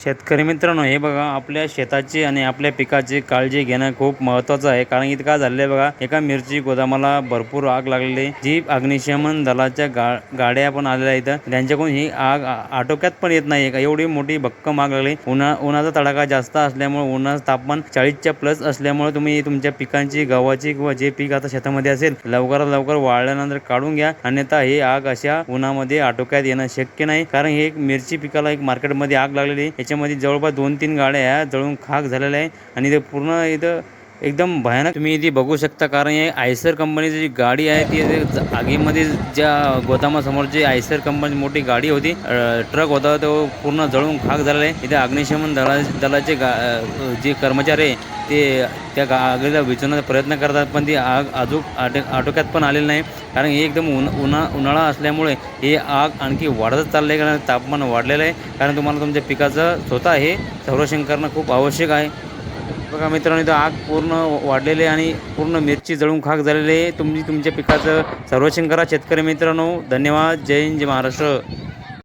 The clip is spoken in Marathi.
शेतकरी मित्रांनो हे बघा आपल्या शेताची आणि आपल्या पिकाची काळजी घेणं खूप महत्वाचं आहे. कारण इथं काय झालंय बघा एका मिरची गोदामाला भरपूर आग लागलेली जी अग्निशमन दलाच्या गा गाड्या पण आलेल्या इथं त्यांच्याकडून ही आग आटोक्यात पण येत नाही. एवढी मोठी भक्कम आग लागली. उन्हा उन्हाचा तडाखा जास्त असल्यामुळे उन्हाचं तापमान चाळीसच्या प्लस असल्यामुळे तुम्ही तुमच्या पिकांची गव्हाची किंवा जे पीक आता शेतामध्ये असेल लवकरात लवकर वाळल्यानंतर काढून घ्या. अन्यथा ही आग अशा उन्हामध्ये आटोक्यात येणं शक्य नाही. कारण हे एक मिरची पिकाला एक मार्केटमध्ये आग लागलेली आहे. याच्यामध्ये जवळपास दोन तीन गाड्या ह्या जळून खाक झालेल्या आहे आणि ते पूर्ण इथं एकदम भयानक. तुम्ही इथे बघू शकता कारण हे आयसर कंपनीची जी गाडी आहे ती आगीमध्ये ज्या गोदामासमोरची आयसर कंपनी मोठी गाडी होती ट्रक होता तो पूर्ण जळून खाक झालेला आहे. इथे अग्निशमन दला दलाचे गा जे कर्मचारी आहे ते त्या गा आगीला विझवण्याचा प्रयत्न करतात पण ती आग अजून आटो आटोक्यात पण आलेली नाही कारण हे एकदम उन उन्हा उन्हाळा असल्यामुळे हे आग आणखी वाढतच चाललं आहे कारण तापमान वाढलेलं आहे. कारण तुम्हाला तुमच्या पिकाचं स्वतः हे संरक्षण करणं खूप आवश्यक आहे. बघा मित्रांनो इथं आग पूर्ण वाढलेली आहे आणि पूर्ण मिरची जळून खाक झालेली आहे. तुम्ही तुमच्या पिकाचं सर्वेक्षण करा शेतकरी मित्रांनो. धन्यवाद. जय हिंद जय महाराष्ट्र.